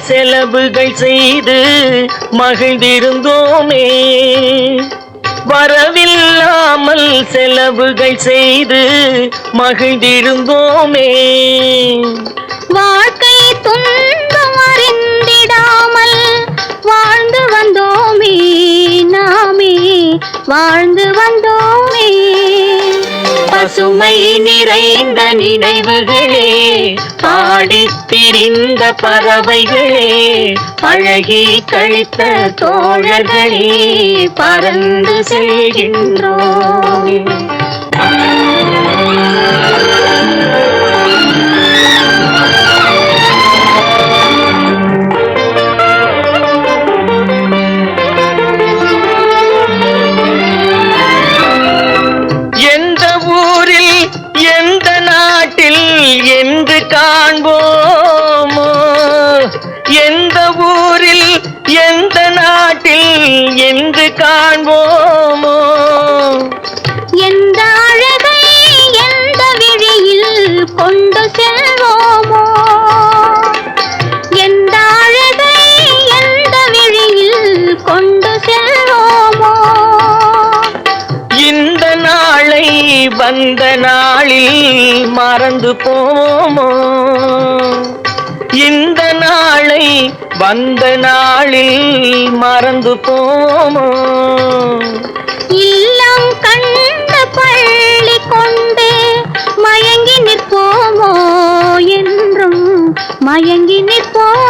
செலவுகள் செய்து மகிழ்ந்திருந்தோமே. வரவில்லாமல் செலவுகள் செய்து மகிழ்ந்திருந்தோமே. வாழ்க்கை துன்பம் அறிந்திடாமல் வாழ்ந்து வந்தோமே நாமே. வாழ் சுமை நிறைந்த நினைவுகளே பாடி திரிந்த பறவைகளே அழகி கழித்த தோழர்களே பறந்து செல்கின்றோம். எந்த ஊரில் எந்த நாட்டில் என்று காண்போமோ? எந்த அழகை எந்த விழியில் கொண்டு செல்வோமோ? எந்த அழகை எந்த விழியில் கொண்டு செல்வோமோ? இந்த நாளை வந்த நாளில் மறந்து போமோ இந்த நாளை வந்த நாளில் மறந்து போமோ? இல்லம் கண்ட பள்ளி கொண்டே மயங்கி நிற்போமோ என்றும் மயங்கி நிற்போமோ